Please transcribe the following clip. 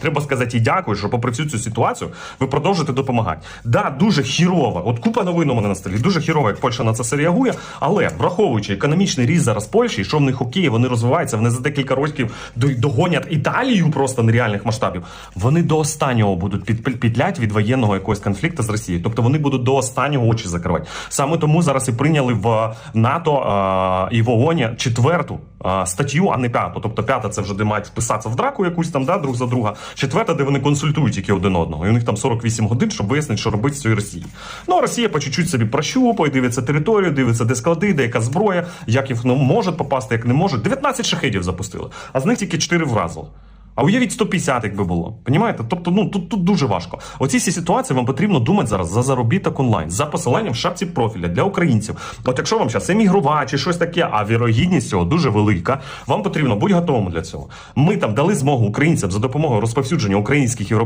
Треба сказати і дякую, що попри цю цю ситуацію ви продовжуєте допомагати. Да, дуже хірово. От купа новин у мене на столі. Дуже хірово, як Польща на це все реагує. Але враховуючи економічний ріст зараз Польщі, що в них окей, вони розвиваються, вони за декілька років до- догонять Італію просто нереальних масштабів. Вони до останнього будуть під, підлять від воєнного якогось конфлікту з Росією. Тобто вони будуть до останнього очі закривати. Саме тому зараз і прийняли в НАТО а, і в ООНі четверту а, статтю, а не п'яту. Тобто п'ята це вже де мають вписатися в драку якусь там, да, друг за друга. Четверта, де вони консультують тільки один одного. І у них там 48 годин, щоб вияснити, що робити з цією Росією. Ну а Росія по чуть-чуть собі прощупує, дивиться територію, дивиться, де склади, де яка зброя, як їх ну, можуть попасти, як не можуть. 19 шахедів запустили, а з них тільки 4 вразили. А уявіть 150, якби було. Понімаєте? Тобто, ну тут, тут дуже важко. Оці всі ситуації вам потрібно думати зараз за заробіток онлайн, за посиланням в шапці профіля для українців. От якщо вам зараз емігрувати чи щось таке, а вірогідність цього дуже велика, вам потрібно бути готовим для цього. Ми там дали змогу українцям за допомогою розповсюдження українських європейських